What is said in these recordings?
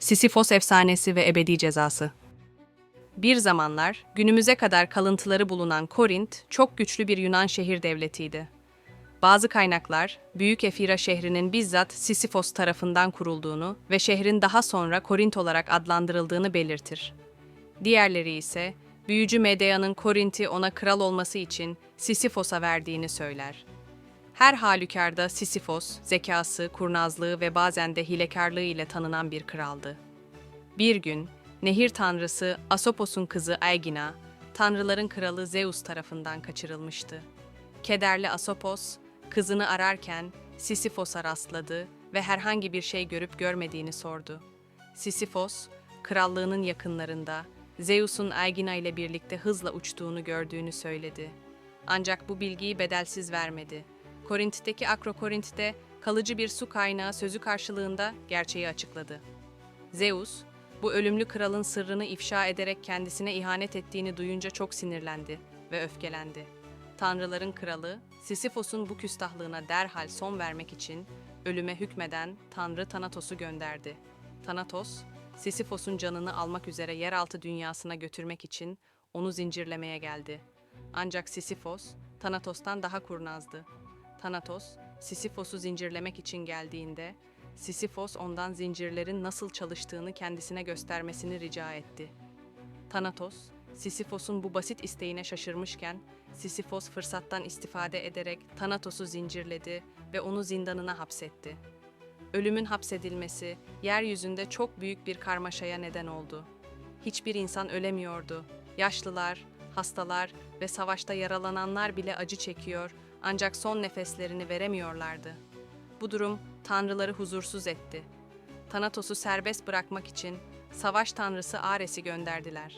Sisifos efsanesi ve ebedi cezası. Bir zamanlar günümüze kadar kalıntıları bulunan Korint çok güçlü bir Yunan şehir devletiydi. Bazı kaynaklar Büyük Efira şehrinin bizzat Sisifos tarafından kurulduğunu ve şehrin daha sonra Korint olarak adlandırıldığını belirtir. Diğerleri ise büyücü Medea'nın Korint'i ona kral olması için Sisifos'a verdiğini söyler. Her halükarda Sisifos, zekası, kurnazlığı ve bazen de hilekarlığı ile tanınan bir kraldı. Bir gün, nehir tanrısı Asopos'un kızı Aegina, tanrıların kralı Zeus tarafından kaçırılmıştı. Kederli Asopos, kızını ararken Sisifos'a rastladı ve herhangi bir şey görüp görmediğini sordu. Sisifos, krallığının yakınlarında Zeus'un Aegina ile birlikte hızla uçtuğunu gördüğünü söyledi. Ancak bu bilgiyi bedelsiz vermedi. Korint'teki Akrokorint'te kalıcı bir su kaynağı sözü karşılığında gerçeği açıkladı. Zeus, bu ölümlü kralın sırrını ifşa ederek kendisine ihanet ettiğini duyunca çok sinirlendi ve öfkelendi. Tanrıların kralı, Sisyphos'un bu küstahlığına derhal son vermek için ölüme hükmeden Tanrı Tanatos'u gönderdi. Thanatos, Sisyphos'un canını almak üzere yeraltı dünyasına götürmek için onu zincirlemeye geldi. Ancak Sisyphos, Thanatos'tan daha kurnazdı. Thanatos, Sisyphos'u zincirlemek için geldiğinde, Sisyphos ondan zincirlerin nasıl çalıştığını kendisine göstermesini rica etti. Thanatos, Sisyphos'un bu basit isteğine şaşırmışken, Sisyphos fırsattan istifade ederek Thanatos'u zincirledi ve onu zindanına hapsetti. Ölümün hapsedilmesi, yeryüzünde çok büyük bir karmaşaya neden oldu. Hiçbir insan ölemiyordu. Yaşlılar, hastalar ve savaşta yaralananlar bile acı çekiyor ancak son nefeslerini veremiyorlardı. Bu durum tanrıları huzursuz etti. Thanatos'u serbest bırakmak için savaş tanrısı Ares'i gönderdiler.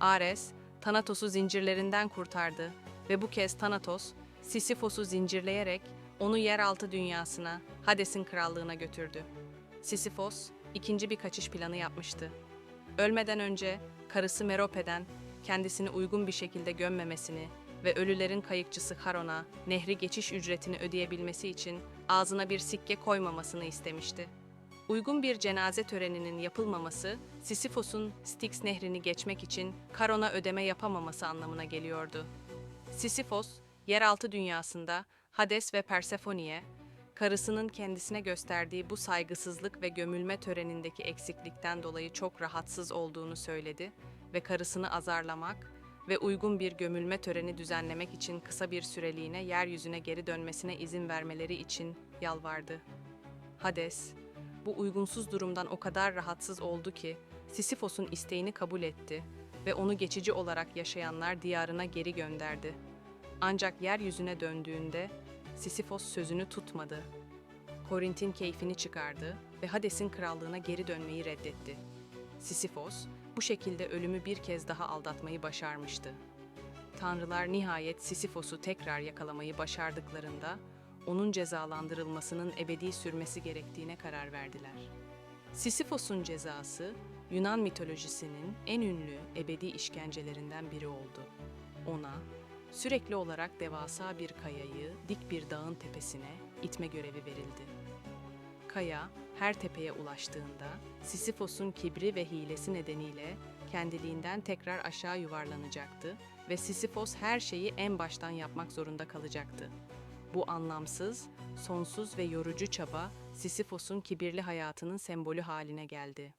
Ares, Thanatos'u zincirlerinden kurtardı ve bu kez Thanatos, Sisyphos'u zincirleyerek onu yeraltı dünyasına, Hades'in krallığına götürdü. Sisyphos, ikinci bir kaçış planı yapmıştı. Ölmeden önce karısı Merope'den kendisini uygun bir şekilde gömmemesini ve ölülerin kayıkçısı Charon'a nehri geçiş ücretini ödeyebilmesi için ağzına bir sikke koymamasını istemişti. Uygun bir cenaze töreninin yapılmaması, Sisyphos'un Styx nehrini geçmek için Charon'a ödeme yapamaması anlamına geliyordu. Sisyphos, yeraltı dünyasında Hades ve Persephone'ye, karısının kendisine gösterdiği bu saygısızlık ve gömülme törenindeki eksiklikten dolayı çok rahatsız olduğunu söyledi ve karısını azarlamak ve uygun bir gömülme töreni düzenlemek için kısa bir süreliğine yeryüzüne geri dönmesine izin vermeleri için yalvardı. Hades, bu uygunsuz durumdan o kadar rahatsız oldu ki Sisyphos'un isteğini kabul etti ve onu geçici olarak yaşayanlar diyarına geri gönderdi. Ancak yeryüzüne döndüğünde Sisyphos sözünü tutmadı. Korint'in keyfini çıkardı ve Hades'in krallığına geri dönmeyi reddetti. Sisyphos bu şekilde ölümü bir kez daha aldatmayı başarmıştı. Tanrılar nihayet Sisyphos'u tekrar yakalamayı başardıklarında onun cezalandırılmasının ebedi sürmesi gerektiğine karar verdiler. Sisyphos'un cezası Yunan mitolojisinin en ünlü ebedi işkencelerinden biri oldu. Ona sürekli olarak devasa bir kayayı dik bir dağın tepesine itme görevi verildi. Kaya her tepeye ulaştığında Sisyphos'un kibri ve hilesi nedeniyle kendiliğinden tekrar aşağı yuvarlanacaktı ve Sisyphos her şeyi en baştan yapmak zorunda kalacaktı. Bu anlamsız, sonsuz ve yorucu çaba Sisyphos'un kibirli hayatının sembolü haline geldi.